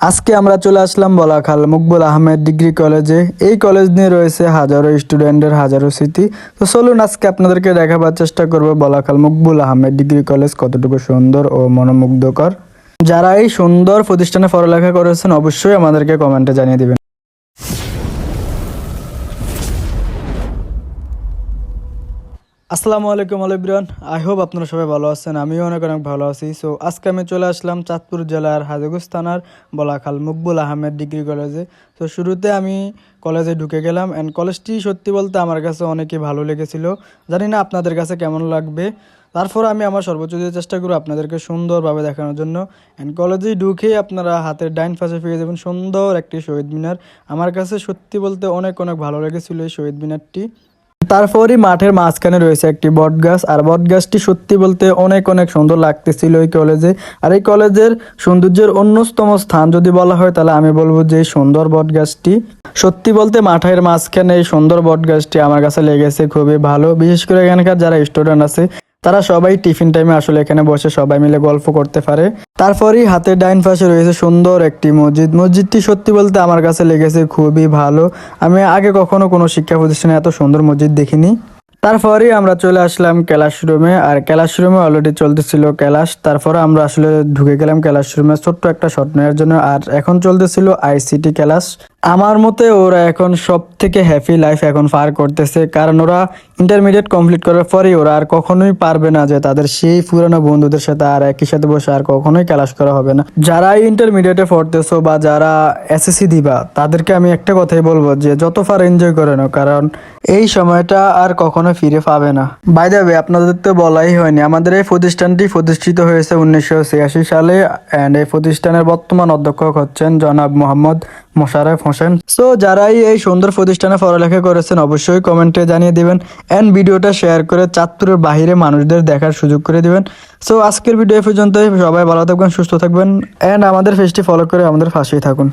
আজকে আমরা চলে আসলাম বলাখাল মকবুল আহমেদ ডিগ্রি কলেজে। এই কলেজ নিয়ে রয়েছে হাজারো স্টুডেন্টের হাজারো স্মৃতি। তো চলুন আজকে আপনাদেরকে দেখাবার চেষ্টা করব বলাখাল মকবুল আহমেদ ডিগ্রি কলেজ কতটুকু সুন্দর ও মনোমুগ্ধকর। যারা এই সুন্দর প্রতিষ্ঠানে পড়ালেখা করেছেন, অবশ্যই আমাদেরকে কমেন্টে জানিয়ে দিবেন। আসসালামু আলাইকুম আলিব্রান আই হোপ আপনারা সবাই ভালো আছেন, আমিও অনেক অনেক ভালো আছি। সো আজকে আমি চলে আসলাম চাঁদপুর জেলার হাজিগুস থানার বলাখাল মকবুল আহমেদ ডিগ্রি কলেজে। তো শুরুতে আমি কলেজে ঢুকে গেলাম অ্যান্ড কলেজটি সত্যি বলতে আমার কাছে অনেকই ভালো লেগেছিল। জানি না আপনাদের কাছে কেমন লাগবে। তারপর আমি আমার সর্বোচ্চ দিয়ে চেষ্টা করব আপনাদেরকে সুন্দরভাবে দেখানোর জন্য। অ্যান্ড কলেজে ঢুকেই আপনারা হাতের ডাইন পাশে পেয়ে যাবেন, সুন্দর একটি শহীদ মিনার। আমার কাছে সত্যি বলতে অনেক অনেক ভালো লেগেছিল এই শহীদ মিনারটি। তারপরই মাঠের মাঝখানে রয়েছে একটি বট গাছ আর বট গাছটি সত্যি বলতে অনেক অনেক সুন্দর লাগতেছিল এই কলেজে আর এই কলেজের সৌন্দর্যের অন্যতম স্থান যদি বলা হয়, তাহলে আমি বলব যে সুন্দর বট গাছটি সত্যি বলতে মাঠের মাঝখানে এই সুন্দর বট গাছটি আমার কাছে লেগেছে খুবই ভালো। বিশেষ করে এখানকার যারা স্টুডেন্ট আছে তারা সবাই টিফিন টাইমে আসলে এখানে বসে সবাই মিলে গল্প করতে পারে। তারপরই হাতের ডাইন পাশে রয়েছে সুন্দর একটি মসজিদ। মসজিদটি সত্যি বলতে আমার কাছে লেগেছে খুবই ভালো। আমি আগে কখনো কোনো শিক্ষা প্রতিষ্ঠানে এত সুন্দর মসজিদ দেখিনি। তারপরেই আমরা চলে আসলাম ক্লাসরুমে, আর ক্লাসরুমে অলরেডি চলতেছিল ক্লাস। তারপরে আমরা আসলে ঢুকে গেলাম ক্লাসরুমে ছোট্ট একটা শট নেওয়ার জন্য, আর এখন চলতেছিল আইসিটি ক্লাস। আমার মতে ওরা এখন সব থেকে হ্যাপি লাইফ এখন পার করতেছে, কারণ ওরা ইন্টারমিডিয়েট কমপ্লিট করার পরেই ওরা আর কখনোই পারবে না যে তাদের সেই পুরানো বন্ধুদের সাথে আর একই সাথে বসে আর কখনোই ক্লাস করা হবে না। যারা ইন্টারমিডিয়েটে পড়তেছো বা যারা এসএসসি দিবা, তাদেরকে আমি একটা কথাই বলব যে যত ফার এনজয় করে নাও, কারণ এই সময়টা আর কখনো ফিরে পাবে না। বাই ওয়ে আপনাদের তো বলাই হয়নি, আমাদের এই প্রতিষ্ঠানটি প্রতিষ্ঠিত হয়েছে উনিশশো ছিয়াশি সালে অ্যান্ড এই প্রতিষ্ঠানের বর্তমান অধ্যক্ষ হচ্ছেন জনাব মোহাম্মদ মোশারফ হোসেন। সো যারাই এই সুন্দর প্রতিষ্ঠানে পড়ালেখা করেছেন, অবশ্যই কমেন্টে জানিয়ে দিবেন অ্যান্ড ভিডিওটা শেয়ার করে চাঁদপুরের বাহিরে মানুষদের দেখার সুযোগ করে দিবেন। সো আজকের ভিডিও এ পর্যন্তই। সবাই ভালো থাকবেন, সুস্থ থাকবেন অ্যান্ড আমাদের ফেসটি ফলো করে আমাদের পাশেই থাকুন।